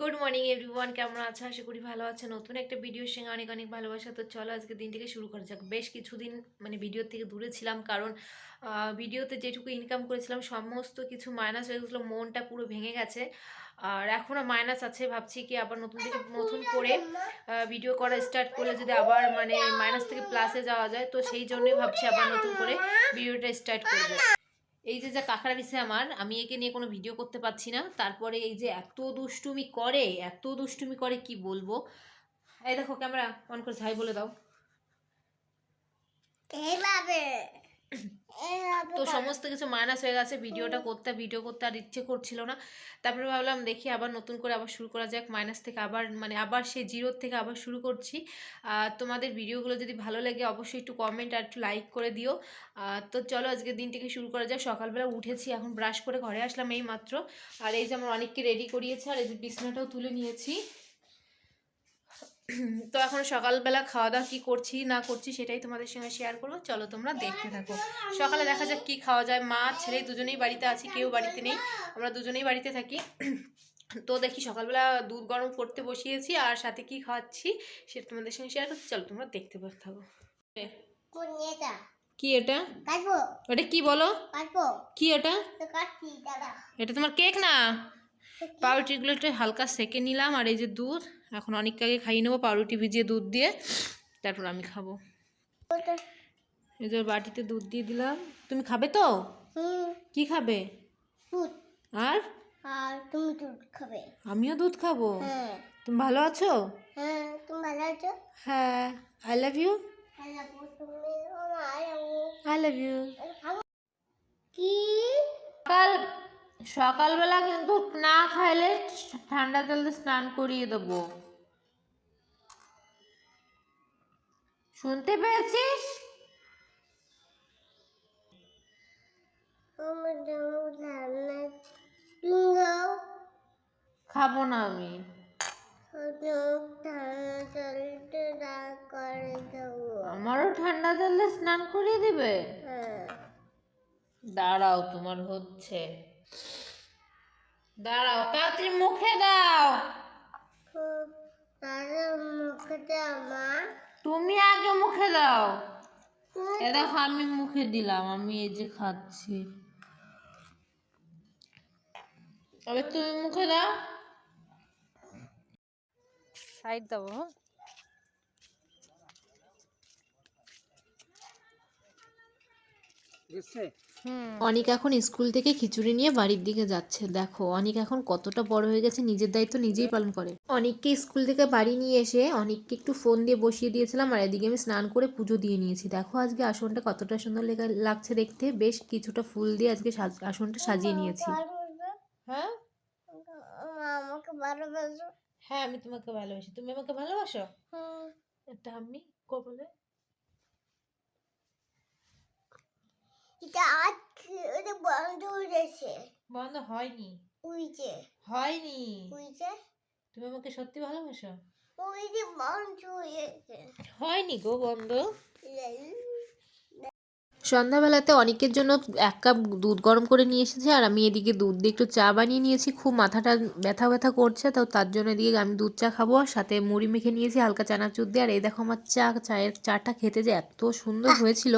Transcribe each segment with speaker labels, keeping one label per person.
Speaker 1: Good morning everyone কেমন আছো? আশা করি ভালো আছে। নতুন একটা ভিডিওর সঙ্গে অনেক অনেক ভালোবাসা। তো চলো আজকে দিন থেকে শুরু করা যাক। বেশ কিছুদিন মানে ভিডিও থেকে দূরে ছিলাম কারণ ভিডিওতে যেটুকু ইনকাম করেছিলাম, সমস্ত কিছু মাইনাস হয়ে গেছিল। মনটা পুরো ভেঙে গেছে। আর এখনও মাইনাস আছে। ভাবছি কি আবার নতুন থেকে নতুন করে ভিডিও করা স্টার্ট করলে যদি আবার মানে মাইনাস থেকে প্লাসে যাওয়া যায়, তো সেই জন্যই ভাবছি আবার নতুন করে ভিডিওটা স্টার্ট করব। এই যে, যা কাঁকড়া দিছে আমার, আমি একে নিয়ে কোনো ভিডিও করতে পারছি না। তারপরে এই যে, এত দুষ্টুমি করে, এত দুষ্টুমি করে কি বলব? এই দেখো ক্যামেরা অন করে ছাই বলে দাও।
Speaker 2: এইভাবে।
Speaker 1: সমস্ত কিছু মাইনাস হয়ে গেছে, ভিডিওটা করতে, ভিডিও করতে আর ইচ্ছে করছিল না। তারপরে ভাবলাম দেখি আবার নতুন করে আবার শুরু করা যাক, মাইনাস থেকে আবার মানে আবার সেই জিরোর থেকে আবার শুরু করছি। তোমাদের ভিডিওগুলো যদি ভালো লাগে অবশ্যই একটু কমেন্ট আর একটু লাইক করে দিও। তো চলো আজকে দিন থেকে শুরু করা যাক। সকালবেলা উঠেছি, এখন ব্রাশ করে ঘরে আসলাম এই মাত্র আর এই যে আমার অনেককে রেডি করিয়েছে, আর এই যে বিছনাটাও তুলে নিয়েছি। তো এখন সকালবেলা খাওয়া দাওয়া কী করছি না করছি সেটাই তোমাদের সঙ্গে শেয়ার করব। চলো তোমরা দেখতে থাকো। সকালে দেখা যাক কী খাওয়া যায়। মা ছেলে দুজনেই বাড়িতে আছি কেউ বাড়িতে নেই। আমরা দুজনেই বাড়িতে থাকি। তো দেখি সকালবেলা দুধ গরম করতে বসিয়েছি আর সাথে কি খাওয়াচ্ছি সেটা তোমাদের সঙ্গে শেয়ার করছি। চলো তোমরা দেখতে থাকো। কি এটা? এটা কি বলো? কি এটা? এটা তোমার কেক না? পাউরুটিগুলো একটু হালকা সেকে নিলাম আর এই যে দুধ এখন অনেক আগে খাইয়ে নেব পাউরুটি ভিজিয়ে দুধ দিয়ে তারপর আমি খাব। এই যে বাটিতে দুধ দিয়ে দিলাম। তুমি খাবে তো? কি খাবে? আর?
Speaker 2: আর তুমি দুধ খাবে।
Speaker 1: আমিও দুধ খাব?
Speaker 2: হ্যাঁ।
Speaker 1: তুমি ভালো আছো?
Speaker 2: হ্যাঁ তুমি ভালো আছো?
Speaker 1: হ্যাঁ। আই লাভ ইউ
Speaker 2: তুমি
Speaker 1: আই লাভ ইউ
Speaker 2: কি?
Speaker 1: সকাল সকালবেলা কিন্তু না খাইলে ঠান্ডা জল স্নান করিয়ে দেবো। শুনতে পেয়েছিস? খাব না আমি। আমারও ঠান্ডা জল স্নান করিয়ে দিবে?
Speaker 2: হ্যাঁ।
Speaker 1: দাঁড়াও তোমার হচ্ছে। দাঁড়াও তাড়াতাড়ি মুখে দাও।
Speaker 2: মুখটা আমার
Speaker 1: তুমি আগে মুখে দাও। এ দেখো আমি মুখে দিলাম আমি এই যে খাচ্ছি। এবার তুমি মুখে দাও। সাইড দাও হ্যাঁ। অনিক এখন স্কুল থেকে খিচুড়ি নিয়ে বাড়ির দিকে যাচ্ছে। দেখো অনিক এখন কতটা বড় হয়ে গেছে নিজের দায়িত্ব নিজেই পালন করে। অনিককে স্কুল থেকে বাড়ি নিয়ে এসে অনিককে একটু ফোন দিয়ে বসিয়ে দিয়েছিলাম আর এদিকে আমি স্নান করে পুজো দিয়ে নিয়েছি। দেখো আজকে আসনটা কতটা সুন্দর লেগা- লাগছে দেখতে। বেশ কিছুটা ফুল দিয়ে আজকে সাজ- আসনটা সাজিয়ে নিয়েছি। হ্যাঁ?
Speaker 2: আমাকে ভালোবাসো।
Speaker 1: হ্যাঁ আমি তোমাকে ভালোবাসি। তুমি আমাকে ভালোবাসো? এটা আমি কবলে
Speaker 2: এটা আজকে ওটা বন্ধ হয়ে গেছে
Speaker 1: বন্ধ হয়নি।
Speaker 2: ওই
Speaker 1: হয়নি।
Speaker 2: ওই
Speaker 1: তুমি আমাকে সত্যি ভালোবাসো?
Speaker 2: ওই যে বন্ধ হয়ে গেছে
Speaker 1: হয়নি গো বন্ধ। সন্ধ্যাবেলাতে অনেকের জন্য এক কাপ দুধ গরম করে নিয়ে এসেছে আর আমি এদিকে দুধ দিয়ে একটু চা বানিয়ে নিয়েছি। খুব মাথাটা ব্যথা ব্যথা করছে তো তার জন্য এদিকে আমি দুধ চা খাব আর সাথে মুড়ি মেখে নিয়েছি হালকা চানাচুর দিয়ে। আর এই দেখো আমার চা চায়ের চাটা খেতে যে এত সুন্দর হয়েছিল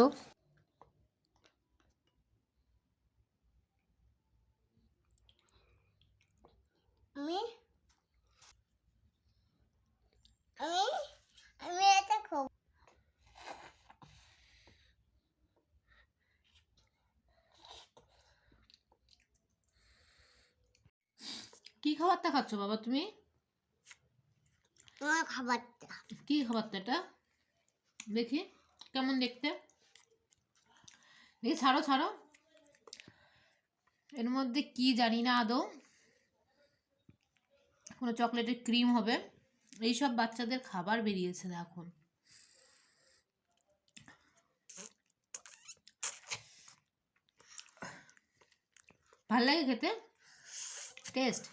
Speaker 2: আমি আমি আমি এটা খাব
Speaker 1: কি খাবারটা খাচ্ছ বাবা তুমি?
Speaker 2: আমার খাবারটা।
Speaker 1: কি খাবারটা এটা? দেখি কেমন দেখতে? দেখি ছাড়ো ছাড়ো। এর মধ্যে কি জানি না আদৌ। কোনো চকলেটের ক্রিম হবে। এইসব বাচ্চাদের খাবার বেরিয়েছে এখন ভালো লাগে খেতে? টেস্ট?